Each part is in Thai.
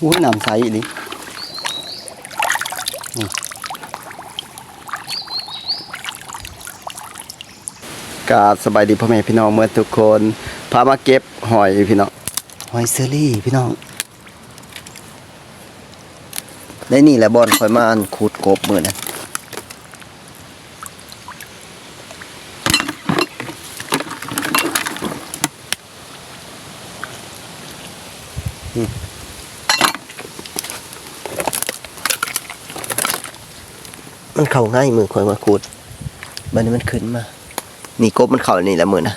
โอ้ยน้ำใสอีนี่กาสบายดีพ่อแม่พี่น้องเมื่อทุกคน พามาเก็บหอยพี่น้องหอยเซอรี่พี่น้อง ได้นี่แหละบอลคอยมาอันขุดกบมือนะนี่มัันเข่าง่ายมือคอยมาขุดบันนี้มันขึ้นมา นี่กบมันเข่านี่แหละมือนะ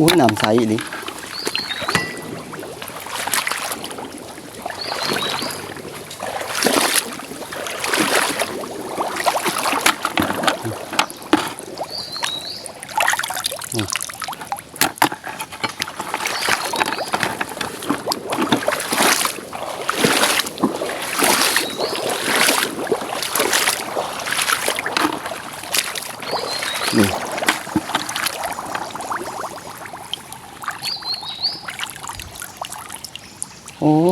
โอ้ยน้ำใ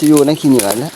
จะอยู่ในขี้เหนียวแล้ว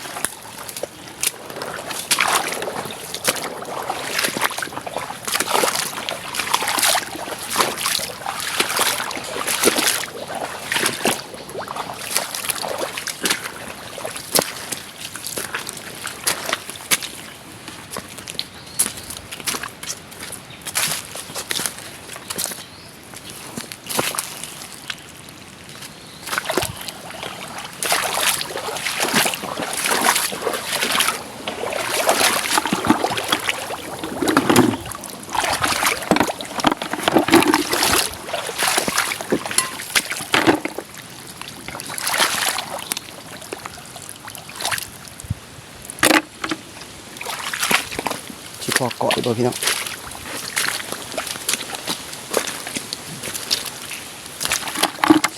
พอเกาะอีกบ่พี่น้อง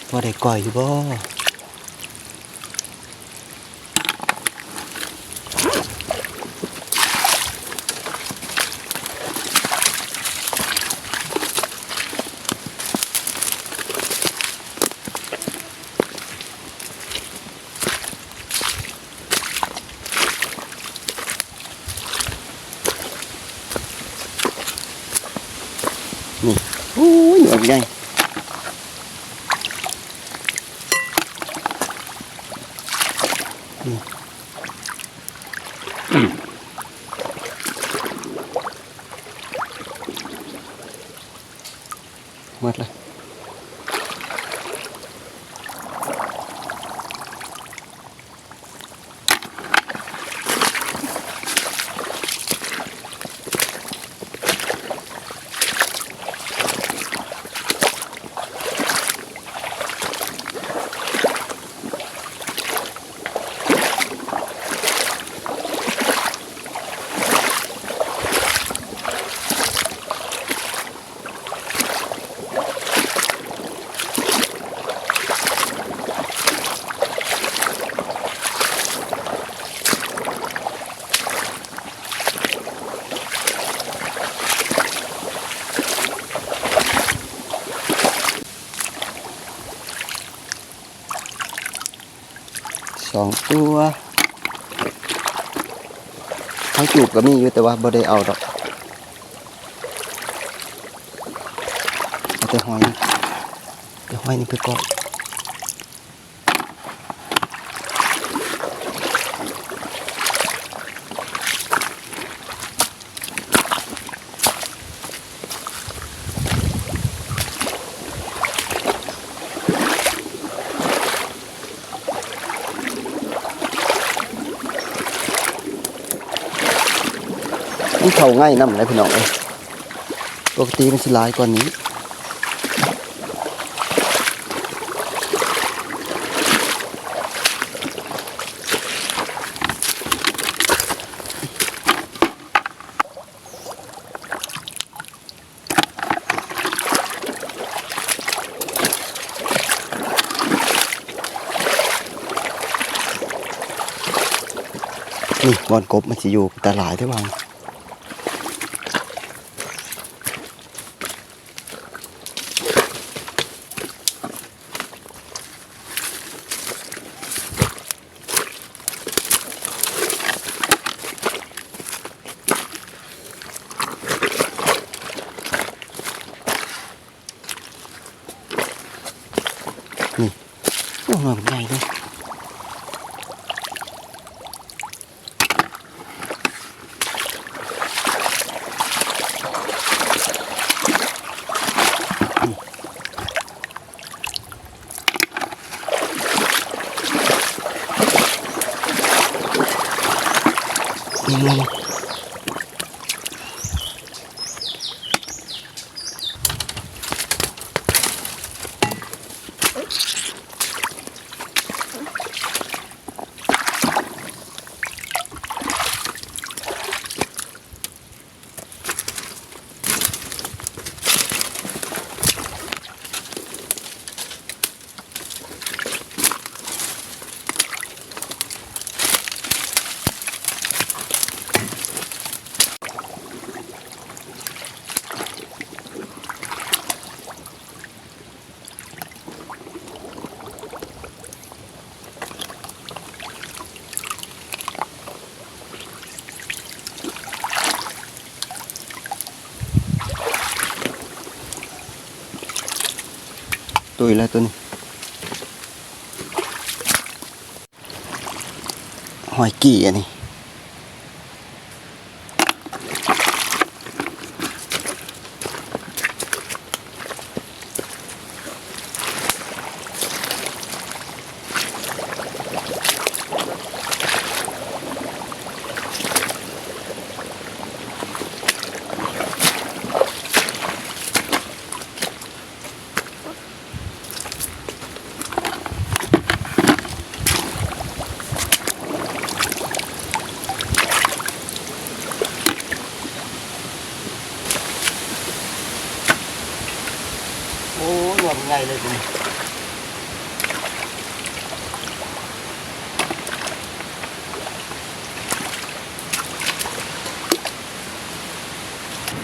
พอได้ก่อยอยู่บ่ นี่โอ้ยหนวดใหญ่ สองตัวเขาจูบก็มีอยู่แต่ว่าบ่ได้เอาดอกเอาแต่หอยแต่หอยนี่ไปก่อน มันเข้าง่ายน้ำเลยพี่น้องเอ้ยปกติมันสิลายกว่านี้นี่บอนกบมันสิอยู่ตลาดได้บ้างนี่โอ้มันให ญ่เลยนี่นี่นี่ตุยแล้วตัวนี้หอยกี่อันนี้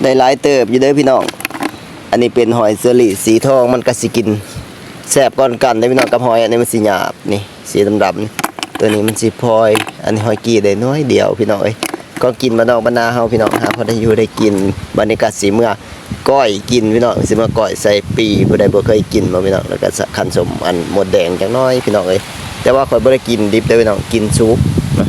ได้หลายเติบอยู่เด้อพี่น้อง อันนี้เป็นหอยเซอรี่สีทองมันก็สิกินแซบก้อนกันได้พี่น้องกับหอยอันนี้มันสีหยาบนี่สีดำๆนี่ตัวนี้มันสีพลอย อันนี้หอยกีได้น้อยเดียวพี่น้องเอ้ยก็กินมานอกบรรนาเฮาพี่น้องหาพอได้อยู่ได้กินบรรยากาศสีเมื่อก้อยกินพี่น้องสิมาก้อยใส่ปีผู้ใดบ่เคยกินบ่พี่น้องแล้วก็ขันสมอันหมดแดงจังน้อยพี่น้องเอ้ยแต่ว่าข่อยบ่ได้กินดิบเด้พี่น้องกินซุปนะ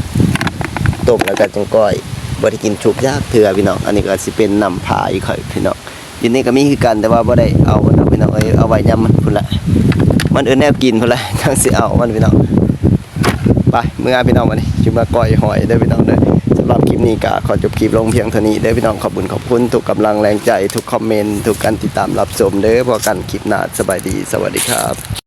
ต้มแล้วก็จังก้อย บ่ได้กินชุบยากเถื่อพี่น้องอันนี้ก็สิเป็นน้ำผาอีกข่อยพี่น้องอยู่นี่ก็มีคือกันแต่ว่าบ่ได้เอาเอาพี่น้องเอาไว้ยามันพุ่นละมันเอิ้นแนวกินพุ่นละจังสิเอามันพี่น้องไปเมื่อพี่น้องวันนี้จะมาก้อยหอยเด้อพี่น้องเด้อสำหรับคลิปนี้ก็ขอจบคลิปลงเพียงเท่านี้เด้อพี่น้องขอบคุณขอบคุณทุกกำลังแรงใจทุกคอมเมนต์ทุกการติดตามรับชมเด้อพอกันคลิปหน้าสบายดีสวัสดีครับ